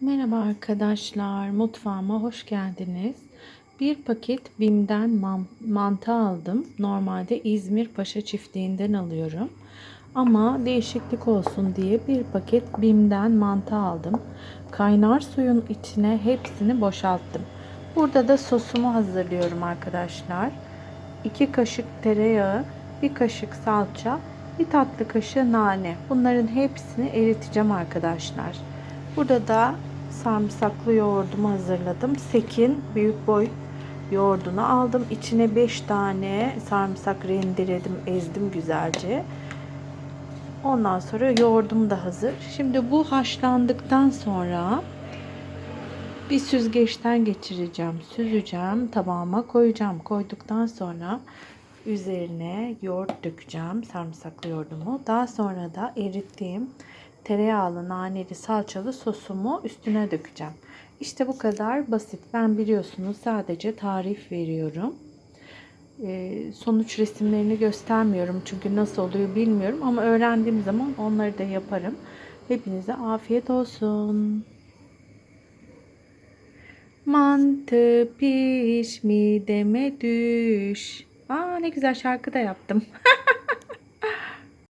Merhaba arkadaşlar, mutfağıma hoş geldiniz. Bir paket Bim'den man- mantı aldım. Normalde İzmir Paşa Çiftliği'nden alıyorum. Ama değişiklik olsun diye bir paket Bim'den mantı aldım. Kaynar suyun içine hepsini boşalttım. Burada da sosumu hazırlıyorum arkadaşlar. 2 kaşık tereyağı, 1 kaşık salça, 1 tatlı kaşığı nane. Bunların hepsini eriteceğim arkadaşlar. Burada da sarımsaklı yoğurdumu hazırladım. Sekin büyük boy yoğurdunu aldım. İçine 5 tane sarımsak rendeledim, ezdim güzelce. Ondan sonra yoğurdum da hazır. Şimdi bu haşlandıktan sonra bir süzgeçten geçireceğim, süzeceğim, tabağıma koyacağım. Koyduktan sonra üzerine yoğurt dökeceğim, sarımsaklı yoğurdumu. Daha sonra da erittiğim tereyağlı, naneli, salçalı sosumu üstüne dökeceğim. İşte bu kadar basit. Ben biliyorsunuz sadece tarif veriyorum. Ee, sonuç resimlerini göstermiyorum çünkü nasıl oluyor bilmiyorum ama öğrendiğim zaman onları da yaparım. Hepinize afiyet olsun. Mantı piş mideme düş. Aa ne güzel şarkı da yaptım.